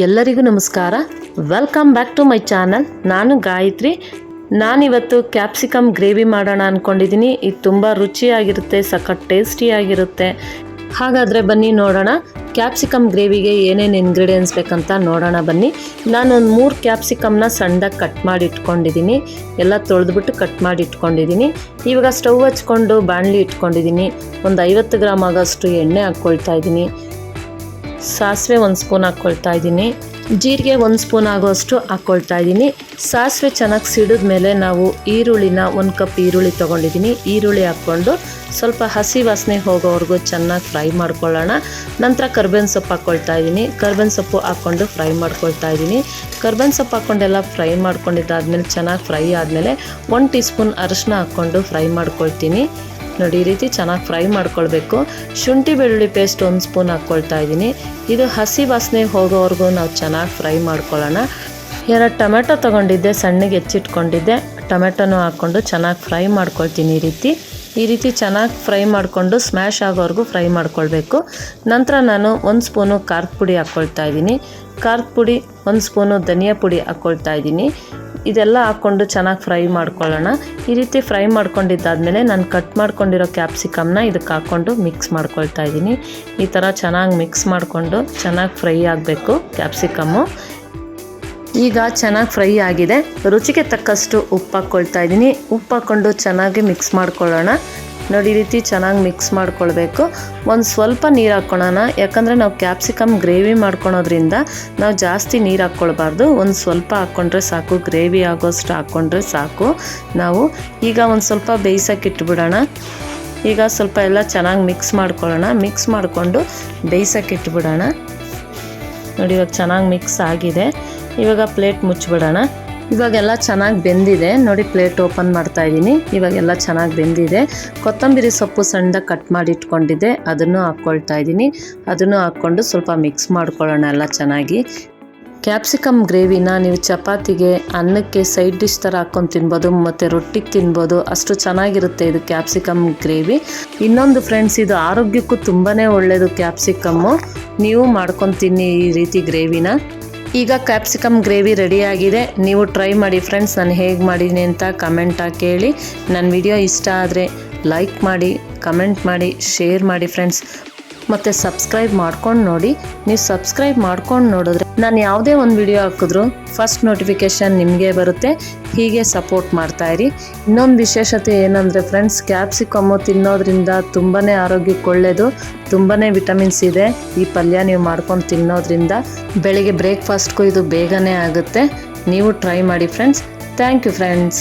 ಎಲ್ಲರಿಗೂ ನಮಸ್ಕಾರ. Welcome back to my channel ನಾನು ಗಾಯತ್ರಿ. ನಾನಿವತ್ತು ಕ್ಯಾಪ್ಸಿಕಮ್ ಗ್ರೇವಿ ಮಾಡೋಣ ಅಂದ್ಕೊಂಡಿದ್ದೀನಿ ಇದು ತುಂಬ ರುಚಿಯಾಗಿರುತ್ತೆ, ಸಖತ್ ಟೇಸ್ಟಿಯಾಗಿರುತ್ತೆ ಹಾಗಾದರೆ ಬನ್ನಿ ನೋಡೋಣ. ಕ್ಯಾಪ್ಸಿಕಮ್ ಗ್ರೇವಿಗೆ ಏನೇನು ಇಂಗ್ರೀಡಿಯೆಂಟ್ಸ್ ಬೇಕಂತ ನೋಡೋಣ ಬನ್ನಿ. ನಾನೊಂದು ಮೂರು ಕ್ಯಾಪ್ಸಿಕಮ್ನ ಸಣ್ಣದಾಗಿ ಕಟ್ ಮಾಡಿ ಇಟ್ಕೊಂಡಿದ್ದೀನಿ ಎಲ್ಲ ತೊಳೆದ್ಬಿಟ್ಟು ಕಟ್ ಮಾಡಿ ಇಟ್ಕೊಂಡಿದ್ದೀನಿ ಇವಾಗ ಸ್ಟವ್ ಹಚ್ಕೊಂಡು ಬಾಣಲಿ ಇಟ್ಕೊಂಡಿದ್ದೀನಿ ಒಂದು ಐವತ್ತು ಗ್ರಾಮ್ ಆಗೋಷ್ಟು ಎಣ್ಣೆ ಹಾಕ್ಕೊಳ್ತಾ ಇದ್ದೀನಿ ಸಾಸಿವೆ ಒಂದು ಸ್ಪೂನ್ ಹಾಕ್ಕೊಳ್ತಾ ಇದ್ದೀನಿ. ಜೀರಿಗೆ ಒಂದು ಸ್ಪೂನ್ ಆಗೋಷ್ಟು ಹಾಕ್ಕೊಳ್ತಾ ಇದ್ದೀನಿ. ಸಾಸಿವೆ ಚೆನ್ನಾಗಿ ಸಿಡಿದ ಮೇಲೆ ನಾವು ಈರುಳ್ಳಿನ ಒಂದು ಕಪ್ ಈರುಳ್ಳಿ ತೊಗೊಂಡಿದ್ದೀನಿ. ಈರುಳ್ಳಿ ಹಾಕ್ಕೊಂಡು ಸ್ವಲ್ಪ ಹಸಿ ವಾಸನೆ ಹೋಗೋವರೆಗೂ ಚೆನ್ನಾಗಿ ಫ್ರೈ ಮಾಡ್ಕೊಳ್ಳೋಣ. ನಂತರ ಕರ್ಬೇವಿನ ಸೊಪ್ಪು ಹಾಕ್ಕೊಳ್ತಾ ಇದ್ದೀನಿ. ಕರ್ಬೇವಿನ ಸೊಪ್ಪು ಹಾಕ್ಕೊಂಡು ಫ್ರೈ ಮಾಡ್ಕೊಳ್ತಾ ಇದ್ದೀನಿ. ಕರ್ಬೇವಿನ ಸೊಪ್ಪು ಹಾಕ್ಕೊಂಡೆಲ್ಲ ಫ್ರೈ ಮಾಡ್ಕೊಂಡಿದ್ದಾದ್ಮೇಲೆ ಚೆನ್ನಾಗಿ ಫ್ರೈ ಆದಮೇಲೆ ಒನ್ ಟೀ ಸ್ಪೂನ್ ಅರಶಿನ ಹಾಕ್ಕೊಂಡು ಫ್ರೈ ಮಾಡ್ಕೊಳ್ತೀನಿ. ನೋಡಿ, ಈ ರೀತಿ ಚೆನ್ನಾಗಿ ಫ್ರೈ ಮಾಡ್ಕೊಳ್ಬೇಕು. ಶುಂಠಿ ಬೆಳ್ಳುಳ್ಳಿ ಪೇಸ್ಟ್ ಒಂದು ಸ್ಪೂನ್ ಹಾಕ್ಕೊಳ್ತಾ ಇದ್ದೀನಿ. ಇದು ಹಸಿ ವಾಸನೆ ಹೋಗೋವರೆಗೂ ನಾವು ಚೆನ್ನಾಗಿ ಫ್ರೈ ಮಾಡ್ಕೊಳ್ಳೋಣ. ಎರಡು ಟೊಮೆಟೊ ತೊಗೊಂಡಿದ್ದೆ, ಸಣ್ಣಗೆ ಹೆಚ್ಚಿಟ್ಕೊಂಡಿದ್ದೆ. ಟೊಮೆಟೊನೂ ಹಾಕ್ಕೊಂಡು ಚೆನ್ನಾಗಿ ಫ್ರೈ ಮಾಡ್ಕೊಳ್ತೀನಿ ಈ ರೀತಿ. ಈ ರೀತಿ ಚೆನ್ನಾಗಿ ಫ್ರೈ ಮಾಡಿಕೊಂಡು ಸ್ಮ್ಯಾಶ್ ಆಗೋವರೆಗೂ ಫ್ರೈ ಮಾಡ್ಕೊಳ್ಬೇಕು. ನಂತರ ನಾನು ಒಂದು ಸ್ಪೂನು ಖಾರದ ಪುಡಿ ಹಾಕ್ಕೊಳ್ತಾ ಇದ್ದೀನಿ. ಖಾರದ ಪುಡಿ, ಒಂದು ಸ್ಪೂನು ಧನಿಯಾ ಪುಡಿ ಹಾಕ್ಕೊಳ್ತಾ ಇದ್ದೀನಿ. ಇದೆಲ್ಲ ಹಾಕ್ಕೊಂಡು ಚೆನ್ನಾಗಿ ಫ್ರೈ ಮಾಡ್ಕೊಳ್ಳೋಣ. ಈ ರೀತಿ ಫ್ರೈ ಮಾಡ್ಕೊಂಡಿದ್ದಾದಮೇಲೆ ನಾನು ಕಟ್ ಮಾಡ್ಕೊಂಡಿರೋ ಕ್ಯಾಪ್ಸಿಕಮ್ನ ಇದಕ್ಕೆ ಹಾಕ್ಕೊಂಡು ಮಿಕ್ಸ್ ಮಾಡ್ಕೊಳ್ತಾ ಇದ್ದೀನಿ ಈ ಥರ ಚೆನ್ನಾಗಿ ಮಿಕ್ಸ್ ಮಾಡಿಕೊಂಡು ಚೆನ್ನಾಗಿ ಫ್ರೈ ಆಗಬೇಕು ಕ್ಯಾಪ್ಸಿಕಮ್ಮು. ಈಗ ಚೆನ್ನಾಗಿ ಫ್ರೈ ಆಗಿದೆ. ರುಚಿಗೆ ತಕ್ಕಷ್ಟು ಉಪ್ಪು ಹಾಕ್ಕೊಳ್ತಾ ಇದ್ದೀನಿ ಉಪ್ಪು ಹಾಕ್ಕೊಂಡು ಚೆನ್ನಾಗಿ ಮಿಕ್ಸ್ ಮಾಡ್ಕೊಳ್ಳೋಣ. ನೋಡಿ, ಈ ರೀತಿ ಚೆನ್ನಾಗಿ ಮಿಕ್ಸ್ ಮಾಡ್ಕೊಳ್ಬೇಕು. ಒಂದು ಸ್ವಲ್ಪ ನೀರು ಹಾಕ್ಕೊಳ್ಳೋಣ ಯಾಕಂದರೆ ನಾವು ಕ್ಯಾಪ್ಸಿಕಮ್ ಗ್ರೇವಿ ಮಾಡ್ಕೊಳೋದ್ರಿಂದ ನಾವು ಜಾಸ್ತಿ ನೀರು ಹಾಕ್ಕೊಳ್ಬಾರ್ದು ಒಂದು ಸ್ವಲ್ಪ ಹಾಕ್ಕೊಂಡ್ರೆ ಸಾಕು. ಗ್ರೇವಿ ಆಗೋಷ್ಟು ಹಾಕ್ಕೊಂಡ್ರೆ ಸಾಕು. ನಾವು ಈಗ ಒಂದು ಸ್ವಲ್ಪ ಬೇಯಿಸೋಕೆ ಇಟ್ಬಿಡೋಣ. ಈಗ ಸ್ವಲ್ಪ ಎಲ್ಲ ಚೆನ್ನಾಗಿ ಮಿಕ್ಸ್ ಮಾಡ್ಕೊಳ್ಳೋಣ ಮಿಕ್ಸ್ ಮಾಡಿಕೊಂಡು ಬೇಯಿಸೋಕೆ ಇಟ್ಬಿಡೋಣ. ನೋಡಿ, ಇವಾಗ ಚೆನ್ನಾಗಿ ಮಿಕ್ಸ್ ಆಗಿದೆ. ಇವಾಗ ಪ್ಲೇಟ್ ಮುಚ್ಚಿಬಿಡೋಣ ಇವಾಗೆಲ್ಲ ಚೆನ್ನಾಗಿ ಬೆಂದಿದೆ. ನೋಡಿ ಪ್ಲೇಟ್ ಓಪನ್ ಮಾಡ್ತಾ ಇದ್ದೀನಿ. ಇವಾಗೆಲ್ಲ ಚೆನ್ನಾಗಿ ಬೆಂದಿದೆ. ಕೊತ್ತಂಬರಿ ಸೊಪ್ಪು ಸಣ್ಣದಾಗಿ ಕಟ್ ಮಾಡಿ ಇಟ್ಕೊಂಡಿದ್ದೆ. ಅದನ್ನು ಹಾಕ್ಕೊಳ್ತಾ ಇದ್ದೀನಿ. ಅದನ್ನು ಹಾಕ್ಕೊಂಡು ಸ್ವಲ್ಪ ಮಿಕ್ಸ್ ಮಾಡ್ಕೊಳ್ಳೋಣ ಎಲ್ಲ ಚೆನ್ನಾಗಿ. ಕ್ಯಾಪ್ಸಿಕಮ್ ಗ್ರೇವಿನ ನೀವು ಚಪಾತಿಗೆ ಅನ್ನಕ್ಕೆ ಸೈಡ್ ಡಿಶ್ ಥರ ಹಾಕ್ಕೊಂಡು ತಿನ್ಬೋದು, ಮತ್ತು ರೊಟ್ಟಿಗೆ ತಿನ್ಬೋದು, ಅಷ್ಟು ಚೆನ್ನಾಗಿರುತ್ತೆ ಇದು ಕ್ಯಾಪ್ಸಿಕಮ್ ಗ್ರೇವಿ. ಇನ್ನೊಂದು ಫ್ರೆಂಡ್ಸ್, ಇದು ಆರೋಗ್ಯಕ್ಕೂ ತುಂಬಾ ಒಳ್ಳೆಯದು ಕ್ಯಾಪ್ಸಿಕಮ್ಮು. ನೀವು ಮಾಡ್ಕೊಂಡು ತಿನ್ನಿ ಈ ರೀತಿ ಗ್ರೇವಿನ. ಈಗ ಕ್ಯಾಪ್ಸಿಕಮ್ ಗ್ರೇವಿ ರೆಡಿಯಾಗಿದೆ. ನೀವು ಟ್ರೈ ಮಾಡಿ ಫ್ರೆಂಡ್ಸ್, ನಾನು ಹೇಗೆ ಮಾಡಿದ್ದೀನಿ ಅಂತ ಕಮೆಂಟಾಗಿ ಕೇಳಿ. ನನ್ನ ವಿಡಿಯೋ ಇಷ್ಟ ಆದರೆ ಲೈಕ್ ಮಾಡಿ, ಕಮೆಂಟ್ ಮಾಡಿ, ಶೇರ್ ಮಾಡಿ ಫ್ರೆಂಡ್ಸ್. ಮತ್ತು ಸಬ್ಸ್ಕ್ರೈಬ್ ಮಾಡ್ಕೊಂಡು ನೋಡಿ. ನೀವು ಸಬ್ಸ್ಕ್ರೈಬ್ ಮಾಡ್ಕೊಂಡು ನೋಡಿದ್ರೆ ನಾನು ಯಾವುದೇ ಒಂದು ವಿಡಿಯೋ ಹಾಕಿದ್ರು ಫಸ್ಟ್ ನೋಟಿಫಿಕೇಷನ್ ನಿಮಗೆ ಬರುತ್ತೆ. ಹೀಗೆ ಸಪೋರ್ಟ್ ಮಾಡ್ತಾ ಇರಿ. ಇನ್ನೊಂದು ವಿಶೇಷತೆ ಏನಂದರೆ ಫ್ರೆಂಡ್ಸ್ ಕ್ಯಾಪ್ಸಿಕಮ್ಮು ತಿನ್ನೋದ್ರಿಂದ ತುಂಬಾ ಆರೋಗ್ಯಕ್ಕೆ ಒಳ್ಳೆಯದು ತುಂಬಾ ವಿಟಮಿನ್ಸ್ ಇದೆ. ಈ ಪಲ್ಯ ನೀವು ಮಾಡ್ಕೊಂಡು ತಿನ್ನೋದ್ರಿಂದ ಬೆಳಿಗ್ಗೆ ಬ್ರೇಕ್ಫಾಸ್ಟ್ಗೂ ಇದು ಬೇಗನೆ ಆಗುತ್ತೆ. ನೀವು ಟ್ರೈ ಮಾಡಿ ಫ್ರೆಂಡ್ಸ್ ಥ್ಯಾಂಕ್ ಯು ಫ್ರೆಂಡ್ಸ್